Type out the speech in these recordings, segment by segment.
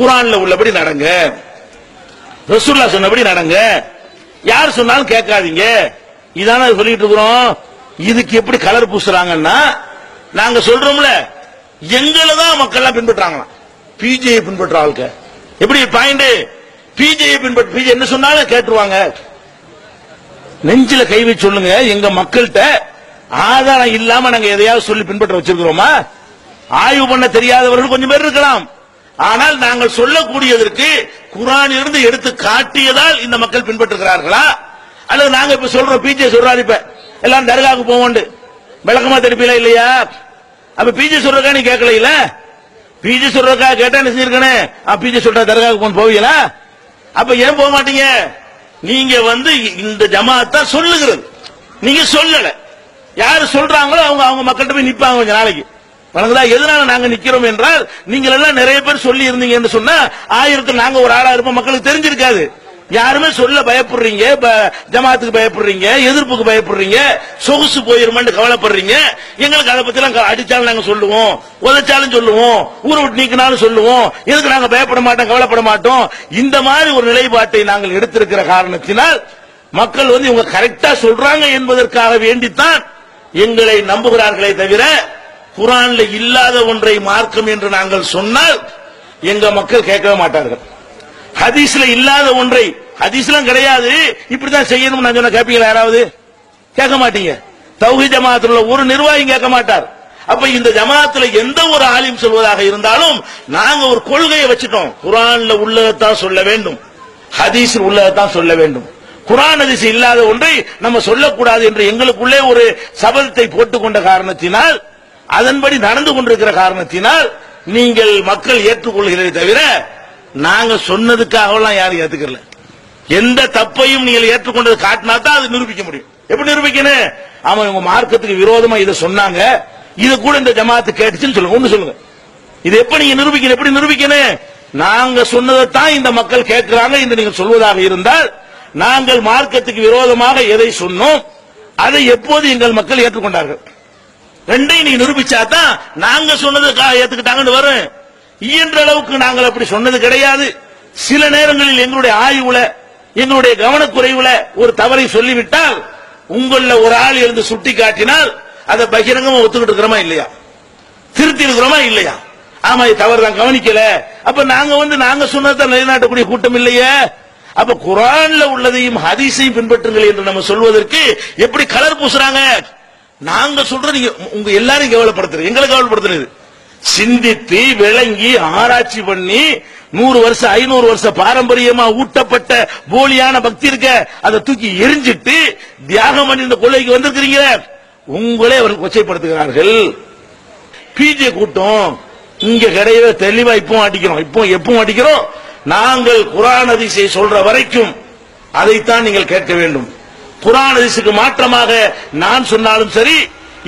குரான்ல உள்ளபடி நடங்க. ரசூல்லா சொன்னபடி நடங்க. யார் சொன்னாலும் கேட்காதீங்க. இதான சொல்லிட்டு இருக்கிறோம். இதுக்கு எப்படி கலர் பூசுறாங்கன்னா நாங்க சொல்றோம்ல எங்களை தான் மக்கள் எல்லாம் பின்பற்றாங்களாம் பிஜே பின்பற்ற ஆளுக்க எப்படி பாயிண்ட் பிஜே பின்பற்ற பிஜே என்ன சொன்னாலும் கேட்டுருவாங்க. நெஞ்சில கை வச்சு சொல்லுங்க. எங்க மக்கள்கிட்ட ஆதாரம் இல்லாம நாங்க எதையாவது சொல்லி பின்பற்ற வச்சிருக்கிறோமா? ஆய்வு பண்ண தெரியாதவர்கள் கொஞ்சம் பேர் இருக்கலாம். ஆனால் நாங்கள் சொல்லக்கூடியதற்கு குரானிலிருந்து எடுத்து காட்டியதால் இந்த மக்கள் பின்பற்றுகிறார்களா? அல்லது நாங்க இப்ப சொல்றோம் பிஜே சொல்றாரு இப்ப. எல்லாம் தர்காவுக்கு போவோண்டு. விளக்கமா தெரிப்பீல இல்லையா? அப்ப பிஜே சொல்றக்கா நீ கேட்கல இல்ல பிஜே சொல்றக்கா கேட்டா என்ன செஞ்சிருக்கனே பிஜே சொல்ற தர்காவுக்கு போன போவீங்களா? அப்ப ஏன் போக மாட்டீங்க? நீங்க வந்து இந்த ஜமாத்தா சொல்லுகிறது. நீங்க சொல்லல. யாரு சொல்றாங்களோ அவங்க அவங்க மக்கள்கிட்ட போய் நிப்பாங்க கொஞ்ச நாளைக்கு. வணங்குதா எதனால நாங்க நிக்கிறோம் என்றால் நீங்கள் எல்லாம் நிறைய பேர் சொல்லி இருந்தீங்கன்னு சொன்னா ஆயிரத்தில் நாங்க ஒரு ஆளா இருப்போம் மக்களுக்கு தெரிஞ்சிருக்காது. யாருமே சொல்ல பயப்படுறீங்க ஜமாத்துக்கு பயப்படுறீங்க எதிர்ப்புக்கு பயப்படுறீங்க சொகுசு போயிருமான்னு கவலைப்படுறீங்க. எங்களுக்கு அதை பத்தி க- அடிச்சாலும் நாங்க சொல்லுவோம் உதைச்சாலும் சொல்லுவோம் ஊரை விட்டு நீக்கினாலும் சொல்லுவோம். எதுக்கு நாங்க பயப்பட மாட்டோம் கவலைப்பட மாட்டோம்? இந்த மாதிரி ஒரு நிலைப்பாட்டை நாங்கள் எடுத்திருக்கிற காரணத்தினால் மக்கள் வந்து இவங்க கரெக்டா சொல்றாங்க என்பதற்காக வேண்டித்தான் எங்களை நம்புகிறார்களே தவிர குரான்ல இல்லாத ஒன்றை மார்க்கம் என்று நாங்கள் சொன்னால் எங்க மக்கள் கேட்கவே மாட்டார்கள். ஹதீஸ்ல இல்லாத ஒன்றை ஹதீஸ்லாம் கிடையாது இப்படிதான் செய்யணும் நான் சொன்ன கேட்பீங்களா யாராவது? கேட்க மாட்டீங்க. தௌஹி ஜமாத்துல உள்ள ஒரு நிர்வாகி கேட்க மாட்டார். அப்ப இந்த ஜமாத்துல எந்த ஒரு ஆலிம் சொல்வதாக இருந்தாலும் நாங்க ஒரு கொள்கையை வச்சுட்டோம். குரான்ல உள்ளதைத்தான் சொல்ல வேண்டும். ஹதீஸ் உள்ளதைத்தான் சொல்ல வேண்டும். குரான் ஹதீஸ் இல்லாத ஒன்றை நம்ம சொல்லக்கூடாது என்று எங்களுக்குள்ளே ஒரு சபதத்தை போட்டுக்கொண்ட காரணத்தினால் அதன்படி நடந்து கொண்டிருக்கிற காரணத்தினால் நீங்கள் மக்கள் ஏற்றுக்கொள்கிறதை தவிர நாங்க சொன்னதுக்காகலாம் யாரும் ஏத்துக்கல எந்த தப்பையும் நீங்கள் ஏற்றுக்கொண்டது காட்டினா தான் அது நிரூபிக்க முடியும். எப்படி நிரூபிக்கணும்? அவன் இவங்க மார்க்கத்துக்கு விரோதமா இதை சொன்னாங்க. இது கூட இந்த ஜமாத்து கேட்டுச்சுன்னு சொல்லுங்க ஒண்ணு சொல்லுங்க. இது எப்படி நீங்க நிரூபிக்கணும்? எப்படி நிரூபிக்கணும்? நாங்க சொன்னதைத்தான் இந்த மக்கள் கேட்கிறாங்க இந்த நீங்கள் சொல்வதாக இருந்தால் நாங்கள் மார்க்கத்துக்கு விரோதமாக எதை சொன்னோம் அதை எப்போது எங்கள் மக்கள் ஏற்றுக்கொண்டார்கள்? ரெண்டையும் நீ நிரூபிச்சா தான் நாங்க சொன்னது கா- ஏத்துக்கிட்டாங்கன்னு வரும் இயன்ற அளவுக்கு நாங்கள் அப்படி சொன்னது கிடையாது. சில நேரங்களில் எங்களுடைய ஆய்வுல எங்களுடைய கவனக்குறைவுல ஒரு தவறை சொல்லிவிட்டால் உங்கள ஒரு ஆள் இருந்து சுட்டி காட்டினால் அதை பகிரங்கமா ஒத்துக்கிட்டு இருக்கிறோமா இல்லையா? திருத்தி இருக்கிறோமா இல்லையா? ஆமா இது தவறு தான் கவனிக்கல. அப்ப நாங்க வந்து நாங்க சொன்னதை நிலைநாட்டக்கூடிய கூட்டம் இல்லையே? அப்ப குரான்ல உள்ளதையும் ஹதீஸையும் பின்பற்றுங்கள் என்று நம்ம சொல்வதற்கு எப்படி கலர் பூசுறாங்க? நாங்க சொல்றது நீங்க உங்க எல்லாரும் கேவலப்படுத்துறது எங்களை கேவலப்படுத்துறது. சிந்தித்து விளங்கி ஆராய்ச்சி பண்ணி நூறு வருஷம் ஐநூறு வருஷம் பாரம்பரியமா ஊட்டப்பட்ட போலியான பக்தி இருக்க அதை தூக்கி எரிஞ்சிட்டு தியாகம் பண்ணி இந்த கொள்ளைக்கு வந்திருக்கிறீங்க உங்களே அவர்கள் கொச்சைப்படுத்துகிறார்கள். பிஜே கூட்டம் இங்க கிடையவே தெளிவா இப்போ அடிக்கிறோம். இப்போ எப்பவும் அடிக்கிறோம்? நாங்கள் குரான் அதிசை சொல்ற வரைக்கும் அதைத்தான் நீங்கள் கேட்க வேண்டும். குரான் அதிசுக்கு மாற்றமாக நான் சொன்னாலும் சரி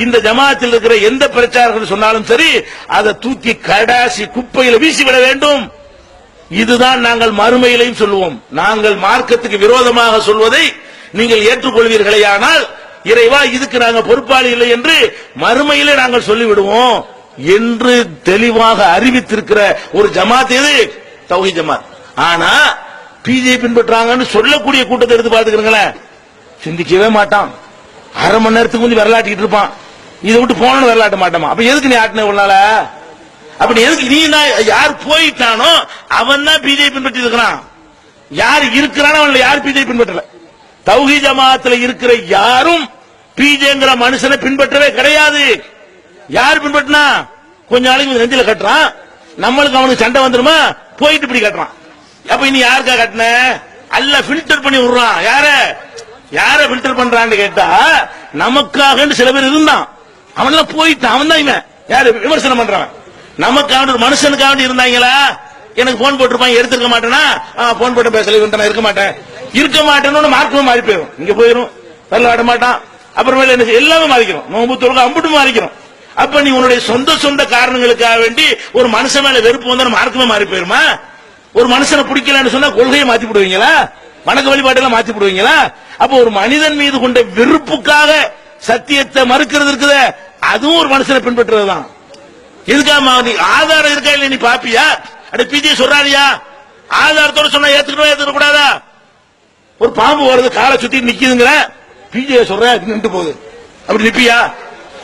இந்த ஜமாத்தில் இருக்கிற எந்த பிரச்சாரர்கள் சொன்னாலும் சரி அதை தூக்கி கடாசி குப்பையில வீசிவிட வேண்டும். இதுதான் நாங்கள் மறுமையிலையும் சொல்லுவோம். நாங்கள் மார்க்கத்துக்கு விரோதமாக சொல்வதை நீங்கள் ஏற்றுக்கொள்வீர்களே ஆனால் இறைவா இதுக்கு நாங்கள் பொறுப்பாளி இல்லை என்று மறுமையிலே நாங்கள் சொல்லிவிடுவோம் என்று தெளிவாக அறிவித்திருக்கிற ஒரு ஜமாத் எது? தௌஹி ஜமாத். ஆனா பிஜே பின்பற்றாங்கன்னு சொல்லக்கூடிய கூட்டத்தை எடுத்து பாத்துக்கிறீங்களேன் சிந்திக்கவே மாட்டான். அரை மணி நேரத்துக்கு முந்தி விரலாட்டிக்கிட்டு இருப்பான். இதை விட்டு போனோன்னு விரலாட்ட மாட்டாமா? அப்ப எதுக்கு நீ ஆட்டின உன்னால அப்படி எதுக்கு நீ நான் யார் போயிட்டானோ அவன் தான் பிஜேபி பின்பற்றி இருக்கிறான். யார் இருக்கிறானோ அவன் யார் பிஜேபி பின்பற்றல. தௌஹி ஜமாத்துல இருக்கிற யாரும் பிஜேங்கிற மனுஷனை பின்பற்றவே கிடையாது. யார் பின்பற்றினா? கொஞ்ச நாளைக்கு நெஞ்சில கட்டுறான். நம்மளுக்கு அவனுக்கு சண்டை வந்துருமா? போயிட்டு இப்படி கட்டுறான். அப்ப இனி யாருக்கா கட்டின? அல்ல ஃபில்டர் பண்ணி விடுறான். யார? யார பில்டர் பண்றான்னு கேட்டா நமக்காக சில பேர் இருந்தான். அவன் போயிட்டான். அவன் தான் இவன். யாரு? விமர்சனம் பண்றவன். நமக்காக ஒரு மனுஷனுக்காக வேண்டி இருந்தாங்களா? எனக்கு போன் போட்டிருப்பான். எடுத்திருக்க மாட்டேனா? போன் போட்டு பேசல. இவன் இருக்க மாட்டேன். இருக்க மாட்டேன்னு மார்க்கமும் மாறி போயிடும் இங்க போயிடும் தள்ள ஆட மாட்டான். அப்புறமேல என்ன எல்லாமே மாறிக்கிறோம். நோம்பு தொழுக அம்புட்டு மாறிக்கிறோம். அப்ப நீ உன்னுடைய சொந்த சொந்த காரணங்களுக்காக வேண்டி ஒரு மனுஷன் மேல வெறுப்பு வந்தா மார்க்கமே மாறி போயிருமா? ஒரு மனுஷனை பிடிக்கலன்னு சொன்னா கொள்கையை மாத்தி போடுவீங்களா? வணக்க வழிபாட்டெல்லாம் மாத்தி போடுவீங்களா? அப்ப ஒரு மனிதன் மீது கொண்ட வெறுப்புக்காக சத்தியத்தை மறுக்கிறது இருக்குத அதுவும் ஒரு மனுஷனை பின்பற்றுறதுதான். எதுக்காம நீ ஆதாரம் இருக்கா இல்ல நீ பாப்பியா? அப்படி பிஜி சொல்றாரியா ஆதாரத்தோட சொன்னா ஏத்துக்கணும் ஏத்துக்க கூடாதா ஒரு பாம்பு வருது காலை சுத்தி நிக்குதுங்கிற பிஜே சொல்ற நின்று போகுது. அப்படி நிப்பியா?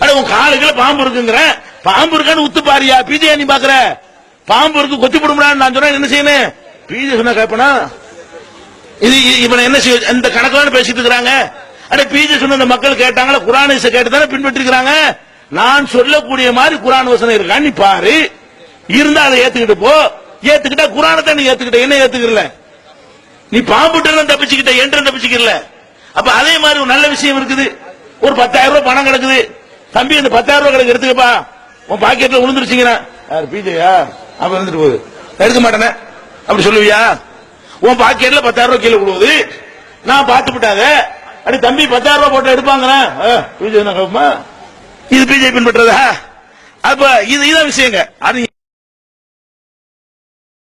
அட உன் காலுக்குள்ள பாம்பு இருக்குங்கிற பாம்பு இருக்கான்னு உத்து பாரியா? பிஜே நீ பாக்குற? பாம்பு இருக்கு கொத்தி போடும்டான்னு நான் சொன்னா என்ன செய்யணும்? பிஜே சொன்னா கேப்பனா? இது இ- இவனை என்ன செய்ய இந்த கணக்கெல்லாம் பேசிட்டு இருக்கிறாங்க. அட பிஜே சொன்ன அந்த மக்கள் கேட்டாங்களா குரான் கேட்டு தானே பின்பற்றி இருக்கிறாங்க நான் சொல்லக்கூடிய மாதிரி குரான் வசனம் இருக்கான்னு நீ பாரு. இருந்தா அதை ஏத்துக்கிட்டு போ. ஏத்துக்கிட்டா குரானை நீ ஏத்துக்கிட்ட. என்ன ஏத்துக்கிறல? நீ பாம்புட்டு தப்பிச்சுக்கிட்ட என்று தப்பிச்சுக்கிறல? அப்ப அதே மாதிரி ஒரு நல்ல விஷயம் இருக்குது. ஒரு பத்தாயிரம் ரூபாய் பணம் கிடக்குது. தம்பி இந்த பத்தாயிரம் ரூபாய் கிடக்கு எடுத்துக்கப்பா. உன் பாக்கெட்ல விழுந்துருச்சுங்கிறா. யார் பிஜேயா? அப்ப இருந்துட்டு போகுது. எடுக்க மாட்டேனே. அப்படி சொல்லுவியா? உன் பாக்கெட்ல பத்தாயிரம் ரூபாய் கீழே விழுவுது. நான் பார்த்து விட்டாத அடி தம்பி பத்தாயிரம் ரூபாய் போட்டு எடுப்பாங்க இது பிஜே பின்பற்றதா? அப்ப இது இதான் விஷயங்க. அது